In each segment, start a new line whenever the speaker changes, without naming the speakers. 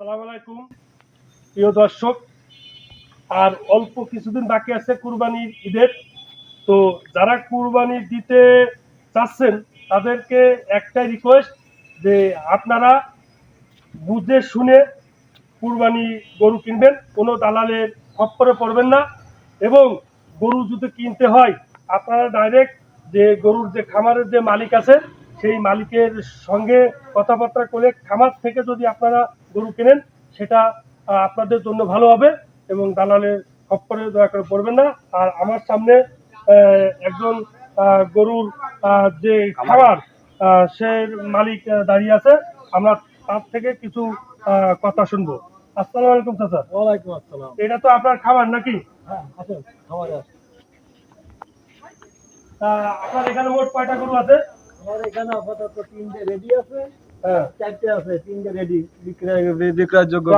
আসসালামু আলাইকুম। প্রিয় দর্শক, আর অল্প কিছুদিন বাকি আছে কুরবানির ঈদের। তো যারা কুরবানি দিতে চাচ্ছেন, তাদেরকে একটাই রিকোয়েস্ট যে আপনারা বুঝে শুনে কুরবানি গরু কিনবেন। কোনো দালালের খপ্পরে পড়বেন না। এবং গরু যদি কিনতে হয়, আপনারা ডাইরেক্ট যে গরুর যে খামারের যে মালিক আছে সেই মালিকের সঙ্গে কথাবার্তা করে খামার থেকে যদি আপনারা গরু কেনেন সেটা আপনাদের জন্য ভালো হবে এবং দালালের খপ্পরে দয়া করে পড়বেন না। আর আমার সামনে একজন গরুর যে খামার সে মালিক দাঁড়িয়ে আছে। আমরা তার থেকে কিছু আহ, কথা শুনব। আসসালামু আলাইকুম চাচা।
ওয়ালাইকুম আসসালাম।
এটা তো আপনার খাবার নাকি?
হ্যাঁ খাবার আছে।
আপনার এখানে মোট কয়টা গরু আছে?
আমার এখানে আপাতত তিনটে রেডি আছে
হ্যাঁ।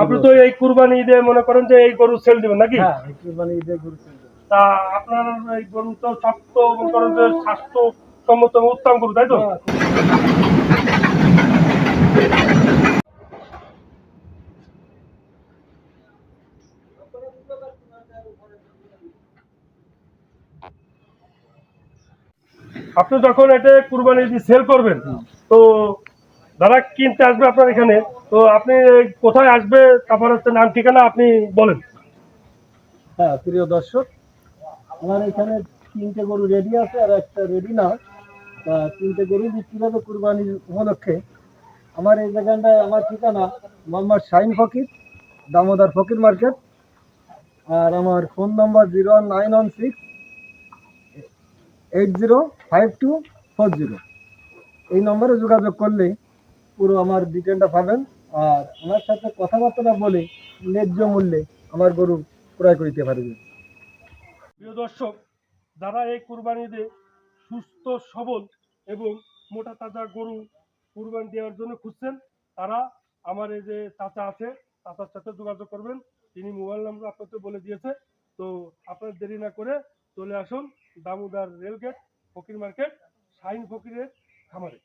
আপনি তো এই কুরবানি ঈদে মনে করেন যে এই গরু সেল দিবেন নাকি?
হ্যাঁ কুরবানি ঈদে গরু কিনবো।
তা আপনার এই গরু তো সব মনে করেন যে স্বাস্থ্য সম্মত উত্তম গরু তাই তো?
হ্যাঁ,
আপনি যখন এটা কুরবানি সেল করবেন তো যারা কিনতে আসবে আপনার এখানে তো আপনি কোথায় আসবে তারপর হচ্ছে নাম ঠিকানা আপনি বলেন।
হ্যাঁ প্রিয় দর্শক আমার এখানে তিনটে গরু রেডি আছে আর একটা রেডি না। তিনটে গরু বিক্রি হবে কুরবানির উপলক্ষে? আমার এই জায়গাটায় আমার ঠিকানা মোহাম্মদ শাহিন ফকির দামোদর ফকির মার্কেট আর আমার phone number zero nine one six eight zero five two four zero এই নম্বরে যোগাযোগ করলে পুরো আমার ডিটেলটা পাবেন। আর আমার সাথে কথাবার্তা বলে ন্যায্য মূল্যে আমার গরু ক্রয় করিতে পারবে।
প্রিয় দর্শক, যারা এই কুরবানিতে সুস্থ, সবল এবং মোটা তাজা গরু কুরবানি দেওয়ার জন্য খুঁজছেন, তারা আমার এই যে চাচা আছে, চাচার সাথে যোগাযোগ করবেন। তিনি মোবাইল নাম্বার আপনাকে বলে দিয়েছে। তো আপনার দেরি না করে চলে আসুন। Damodar rail gate Fakir market Shahin ফকিরের খামারে।